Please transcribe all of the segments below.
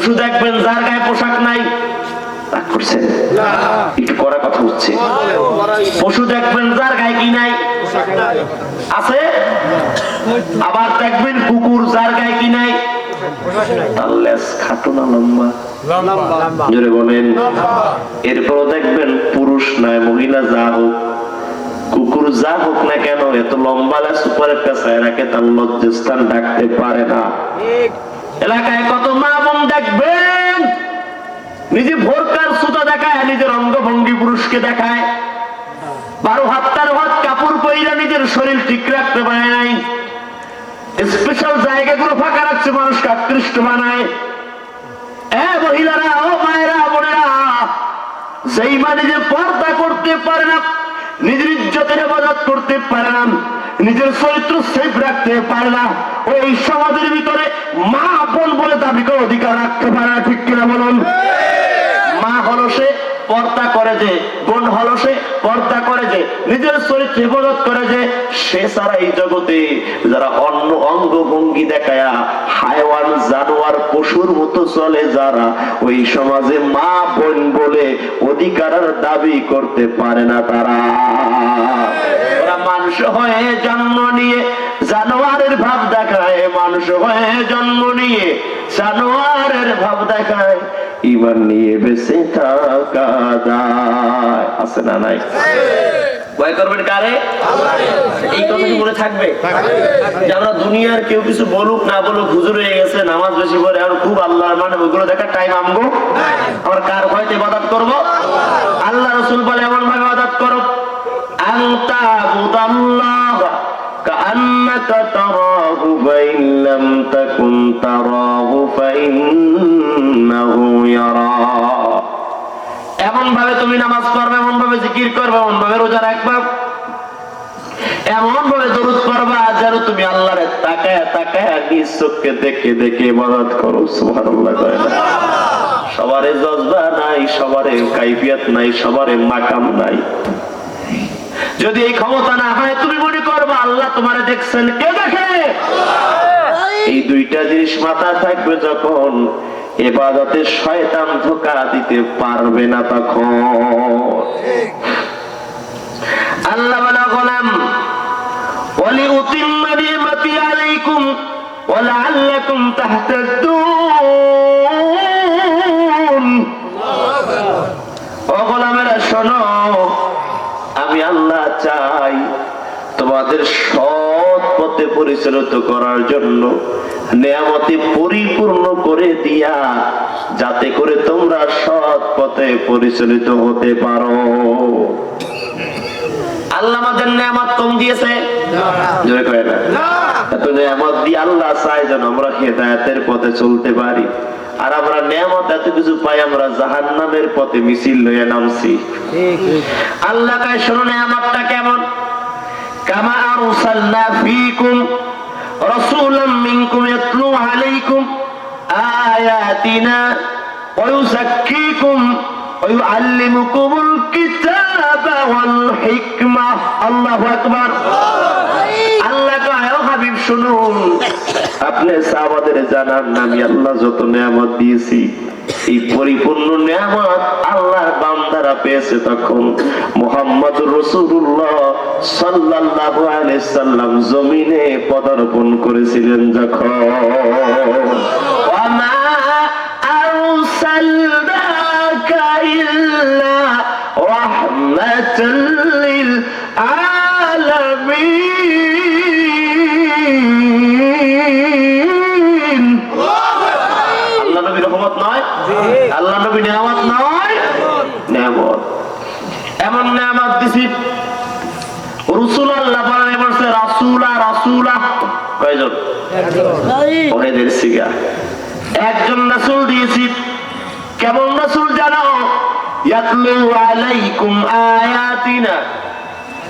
পশু দেখবেন, যার গায়ে পোশাক নাই, রাগ দেখবেন, যার নাই এরপরও দেখবেন পুরুষ নয় মহিলা যা হোক, কুকুর যা হোক না কেন, এত লম্বা লেজ উপরে পেঁচায় রাখে, তার লজ্জাস্থান ডাকতে পারে না। এলাকায় কত মা বোন দেখবেন? নিজে ভোরকার সুতা দেখায়, নিজের অঙ্গভঙ্গি পুরুষকে দেখায়। বারো হাত, তেরো হাত কাপড় পইরা নিজের শরীর ঠিক রাখতে পারে নাই। স্পেশাল জায়গাগুলো ফাঁকা রাখছে, মানুষকে আকৃষ্ট বানায় মহিলারা, ও মায়েরা, বোনেরা সেই মা নিজের পর্দা করতে পারে না, নিজের ইজ্জতের হেফাজত করতে পারে না। নিজের চরিত্র সেফ রাখতে পারে না ওই সমাজের ভিতরে মা বোন বলে দাবি করে অধিকার রাখতে পারে না ঠিক কিনা বলুন? মা হলো সে পর্দা করে যে, বোন হলো সে, পর্দা করে যে, নিজের চরিত্র হেফাজত করে যে, সে সারা এই জগতে যারা অন্য অঙ্গ ভঙ্গি দেখায়া হায়ওয়ান, জানোয়ার, পশুর মতো চলে, যারা ওই সমাজে মা, বোন বলে অধিকারের দাবি করতে পারে না তারা। ওরা মানুষ হয়ে জন্ম নিয়ে জানোয়ারের ভাব দেখায়, মানুষ হয়ে জন্ম নিয়ে জানোয়ারের ভাব দেখায়। ইমান নিয়ে বেঁচে থাকা যায় আছে না নাই? কেউ কিছু বলুক, না বলুক নামাজ বেশি পড়ে খুব আল্লাহর মানে ওইগুলো দেখার টাইম আমবো কার ভয়তে ইবাদত করব? আল্লাহ রসুল বলে এমন ভাবে ইবাদত করো। আন্তা كأنك تراه فإن لم تكن تراه فإنه يراك এমন ভাবে তুমি নামাজ পড়বে এমন ভাবে জিকির করবে এমন ভাবে রোজা রাখবা এমন ভাবে দরুদ পড়বা যেন তুমি আল্লাহরে তাকায় তাকায় নিজ চোখকে দেখে দেখে ইবাদত করো সুবহানাল্লাহ করে না সবারে জজবা নাই সবারে কাইফিয়াত নাই সবারে মাকাম নাই যদি এই ক্ষমতা না হয় তুমি মনে করব আল্লাহ তোমারে দেখছেন। কে দেখে? এই দুইটা জিনিস মাথা থাকবে যখন এবাদতে শয়তান ধোকা দিতে পারবে না তখন। আল্লাহ বলা গোলাম ওয়ালি উতিম্মা নি'মাতি আলাইকুম ওয়ালাআল্লাকুম তাহতাদুন ও গোলামেরা শোনো চাই তোমাদের সৎ পথে পরিচালিত করার জন্য নেয়ামতি পরিপূর্ণ করে দিয়া যাতে করে তোমরা সৎ পথে পরিচালিত হতে পারো। আল্লাহ আমাদের নেয়ামত কম দিয়েছে? জোরে কয় না? এত নেয়ামত দিয়ে আল্লাহ চাই যেন আমরা হেদায়তের পথে চলতে পারি। আর আমরা নেয়ামত এত কিছু পাই, আমরা জাহান্নামের পথে মিছিল লইয়া নামছি। আল্লাহ কায়, শোনো নেয়ামতটা কেমন? কামা আরসালনা ফীকুম রাসূলাম মিনকুম ইয়াতলু আলাইকুম আয়াতিনা ওয়া ইউযাক্কিকুম ওয়া ইউআল্লিমুকুমুল কিতাবা ওয়াল হিকমা। আল্লাহু আকবার। আল্লাহ শুনুন। আপনি সাহাবাদের জানান না আমি আল্লাহ যত নিয়ামত দিয়েছি, এই পরিপূর্ণ নিয়ামত আল্লাহর বান্দারা পেয়েছে তখন মোহাম্মদ রসুল্লাহ সাল্লাল্লাহু আলাইহি সাল্লাম জমিনে পদার্পণ করেছিলেন যখন। আরসালনাকা আল্লাহ নবী নেয়ামত নয় নেয়ামত এমন নেয়ামত দিছি রসুল আল্লাহ বলছে রাসুলা রাসুলা। কয়জন? সিগা। একজন রাসূল দিয়েছি। কেমন রাসূল জানো? ইয়াতলু আলাইকুম আয়াতিনা।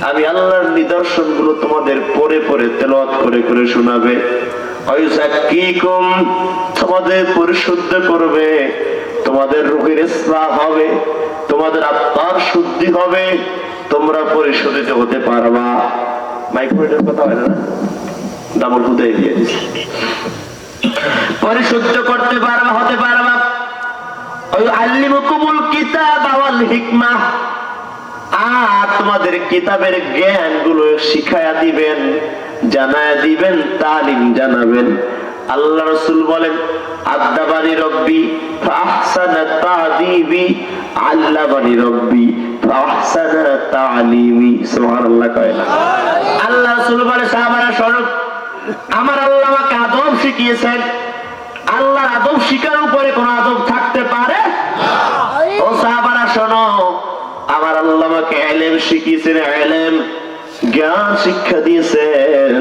আমি আল্লাহর নিদর্শনগুলো তোমাদের পরে পরে তেলাওয়াত করে করে শোনাবে। তোমাদের পরিশুদ্ধ করবে, তোমাদের রূহের ইসলাহ হবে, তোমাদের আত্মার শুদ্ধি হবে, তোমরা পরিশোধিত হতে পারবা। মাইক্রোফোনের কথা হয় না? ডাবল হুদাই দিয়ে দিছি। পরিশুদ্ধ করতে পারবা, হতে পারবা। ওই আল্লিমুকুমুল কিতাব ওয়াল হিকমা। আর তোমাদের কিতাবের জ্ঞানগুলো শিখায়া দিবেন। জানায়া দিবেন তালিম জানাবেন। আল্লাহ রসুল বলেন আদাবানি রব্বি ফাহসানা তাদিবি আল্লাবানি রব্বি ফাহসানা তালিমি। সুবহানাল্লাহ কয় না। আল্লাহ রসুল বলে সাহাবারা শোনো আমার আল্লাহ আমাকে আদব শিখিয়েছেন। আল্লাহর আদব শিকার উপরে কোন আদব থাকতে পারে? ও সাহাবারা শোনো আমার আল্লাহ আমাকে এলেম শিখিয়েছেন এলেম জ্ঞান শিক্ষা দিয়েছেন।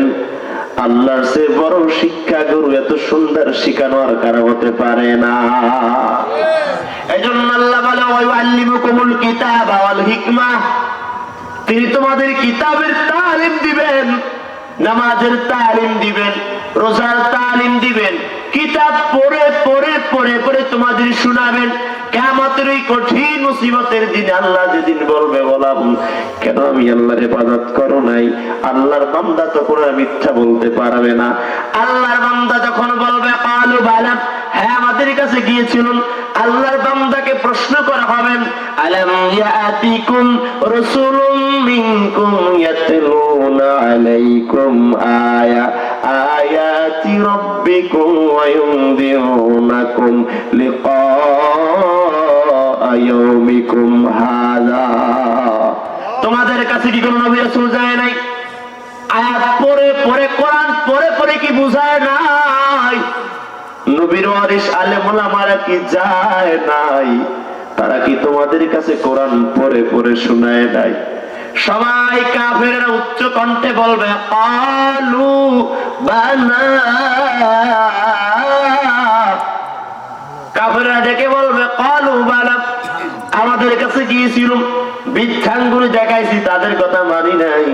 আল্লাহর সে বড় শিক্ষা গুরু, এত সুন্দর শিখানো আর কারও হতে পারে না। এই জন্য আল্লাহ বলে ওই কিতাব ওয়াল হিকমা। তিনি তোমাদের কিতাবের তালিম দিবেন, নামাজের তালিম দিবেন, রোজার তালিম দিবেন, কিতাব পড়ে পড়ে পড়ে পড়ে তোমাদের শোনাবেন। কেমতের ওই কঠিন মুসিবতের আল্লাহর না। আল্লাহর বান্দা যখন বলবে, কালু বালাম হ্যাঁ আমাদের কাছে বান্দাকে প্রশ্ন করা হবে আয়াতি রাব্বিকুম ওয়া ইউনদিরুনাকুম লিকা তোমাদের কাছে কি কোনো নবী রাসূল যায় নাই? আয়াত পড়ে পড়ে, কোরআন পড়ে পড়ে কি বুঝায় নাই? নবীর ওয়ারিস আলেম ওলামারা কি যায় নাই? তারা কি তোমাদের কাছে কোরআন পড়ে পড়ে শোনায় নাই? সবাই কাফেররা উচ্চ কণ্ঠে বলবে আলু বানা কাফেররা ডেকে বলবে, কলু বালা। আমাদের কাছে গিয়েছিল বৃদ্ধাঙ্গুলি দেখাইছি, তাদের কথা মানি নাই।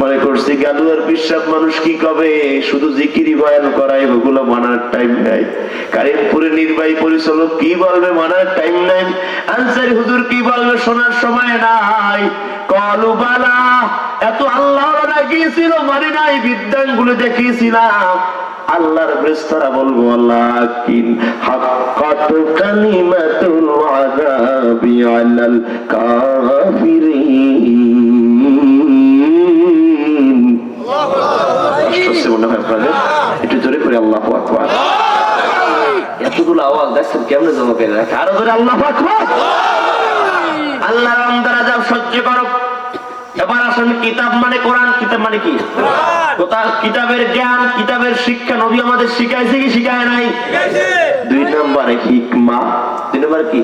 মনে করছি গালু আর বিশ্বাস মানুষ কি কবে? শুধু জিকিরি বয়ান করাই ওগুলো মানার টাইম নাই। কারিমপুরে নির্বাহী পরিচালক কি বলবে, মানার টাইম নাই। আনসারি হুজুর কি বলবে, শোনার সময় নাই। কলু বালা, এত আল্লাহ গিয়েছিল, মানি নাই, বিদ্যাঙ্গুলি দেখিয়েছিলাম। আল্লাহর ফেরেশতারা বলব লাকিন হাক্কাত কালিমাতুল মনে হয় আপনাদের একটু জোরে করে আল্লাহ আকবার এতগুলো আওয়াজ দেখছেন কেমনে জমা করে রাখে আরও জোরে আল্লাহ আকবার রাম দ্বারা যা সহ্য করো এবার আসেন কিতাব মানে কোরআন কিতাব মানে কি? কোথাও কিতাবের জ্ঞান কিতাবের শিক্ষা নবী আমাদের শিখাইছে কি শিখায় নাই? দুই নম্বরে হিকমা দুই নম্বরে কি?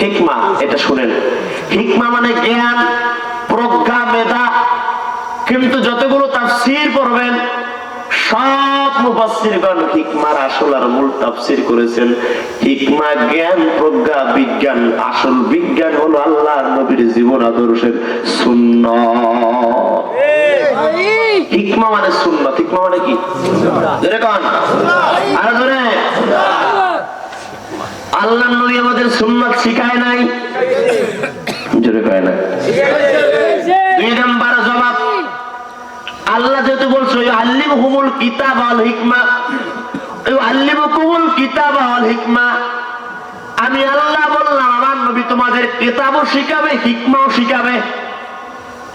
হিকমা। এটা শুনেন। হিকমা মানে জ্ঞান প্রজ্ঞা মেধা। কিন্তু যতগুলো তাফসীর পড়বেন সব মুফাসসিরগণ হিকমার আসল আর মূল তাফসীর করেছেন। হিকমা জ্ঞান প্রজ্ঞা বিজ্ঞান। আসল বিজ্ঞান হলো আল্লাহর নবীর জীবন আদর্শের সুন্নাত। হিকমা মানে সুন্নাত। হিকমা মানে কি? জোরে কন। আর আল্লাহ নবী আমাদের সুন্নাত শিখায় নাই। আল্লাহ যেহেতু বলছো আল্লিম হুমুল কিতাব আল হিকমা। আমি আল্লাহ বললাম, আমার নবী তোমাদের কিতাবও শিখাবে, হিকমাও শিখাবে।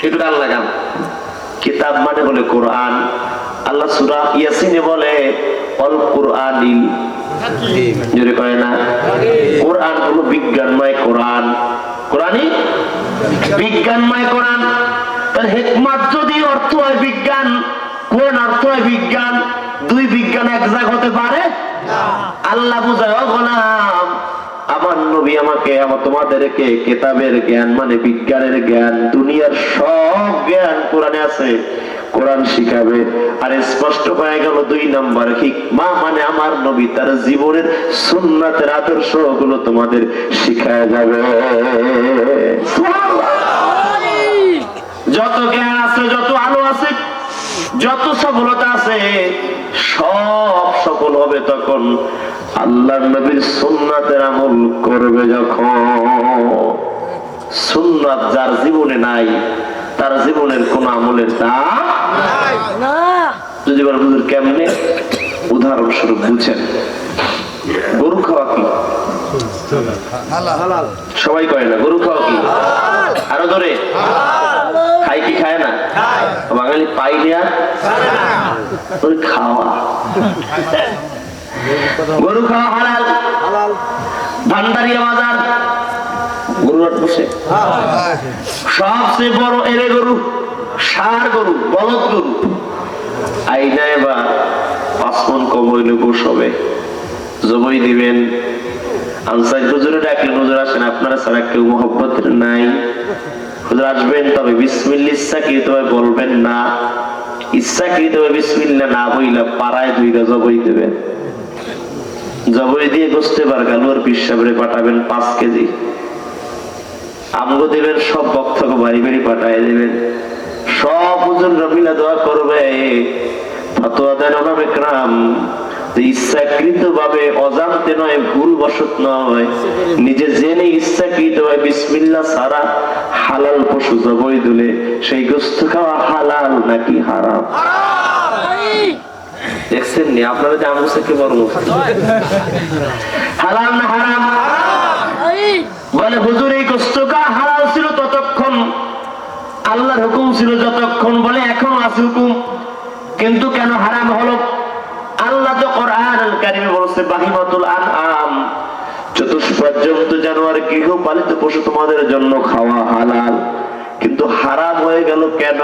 একটু আল্লাহ গান কিতাব মানে বলে কোরআন। আল্লাহ সুরা ইয়াসিনে বলে অল কোরআনিল জোরে কয় না? কোরআন হলো বিজ্ঞানময় কোরআন। কোরআনই? বিজ্ঞানময় কোরআন। তার হেকমাত যদি অর্থ হয় বিজ্ঞান কোন অর্থ হয় বিজ্ঞান দুই বিজ্ঞান এক জায়গা হতে পারে? আল্লাহ বুঝায় গোলাম আমার নবী আমাকে, আমার তোমাদেরকে, কেতাবের জ্ঞান মানে বিজ্ঞানের জ্ঞান, দুনিয়ার সব জ্ঞান কোরআনে আছে, কোরআন শিখাবে। আর স্পষ্ট হয়ে গেল দুই নাম্বার হিকমা মানে আমার নবী, তার জীবনের সুন্নাতের আদর্শগুলো তোমাদের শিখায় যাবে। যত জ্ঞান আছে, যত আলো আছে, যত সফলতা আছে, সব সফল হবে তখন। আল্লাহ নবীর সুন্নাতের আমল করবে যখন। সুন্নাত যার জীবনে নাই তার জীবনের কোন আমলের দাম যদি বলেন হুজুর কেমনে? উদাহরণস্বরূপ বুঝেন। গরু খাওয়া কি? সবাই করে না গরু খাওয়া কি? আরও ধরে। খাই কি খায় না? বাঙালি পাইলিয়া ওই খাওয়া। গরু খাওয়া হালাল। ভান্ডারিয়া বাজার। গরু হাট বসে সবচেয়ে বড় এরে গরু সার গরু বলদ গরু। আইনা এবার পাঁচ মন কম হইলে হবে জবই দিবেন। আনসার হুজুরে ডাকলেন হুজুর আসেন আপনারা ছাড়া কেউ মোহব্বতের নাই। হুজুর আসবেন তবে বিসমিল্লা ইচ্ছাকৃত বলবেন না। ইচ্ছাকৃত বিসমিল্লা না বইলা পাড়ায় দুইটা জবই দেবেন। জবই দিয়ে গোস্তে বার গালুয়ার পিসাবরে পাঠাবেন পাঁচ কেজি। আমগো দিবেন সব বক্তব্য বাড়ি বাড়ি পাঠায় দিবেন। সব হুজুর রবিলা দোয়া করবে। নয় ভুল বসত নিজে জেনে হালাল পশু জবই সেই গোস্ত খাওয়া হালাল নাকি হারাম! দেখছেন নি? আপনারা। হালাল না হারাম? বলে, হুজুর, এই হালাল ছিল ততক্ষণ? আল্লাহর হুকুম ছিল যতক্ষণ বলে, এখন আছে হুকুম। কিন্তু কেন হারাম হলো? আল্লাহ তো কোরআন কারিমে বলছে, বাহিমাতুল আনআম। চতুষ্পদ জন্তু জানোয়ার গৃহপালিত পশু তোমাদের জন্য খাওয়া হালাল। কিন্তু হারাম হয়ে গেল কেন?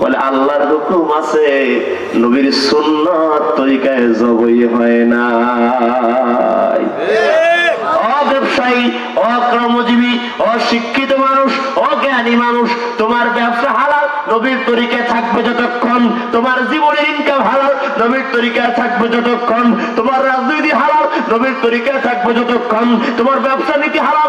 বলে আল্লাহর হুকুম আছে নবীর সুন্নত তরিকায় জবই হয় না অব্যবসায়ী অকর্মজীবী অশিক্ষিত মানুষ অজ্ঞানী মানুষ তোমার ব্যবসা হালাল নবীর তরিকায় থাকবে যতক্ষণ। তোমার জীবনের ইনকাম হালাল নবীর তরিকায় থাকবে যতক্ষণ। তোমার রাজনীতি হালাল নবীর তরিকায় থাকবে যতক্ষণ। তোমার ব্যবসা নীতি হালাল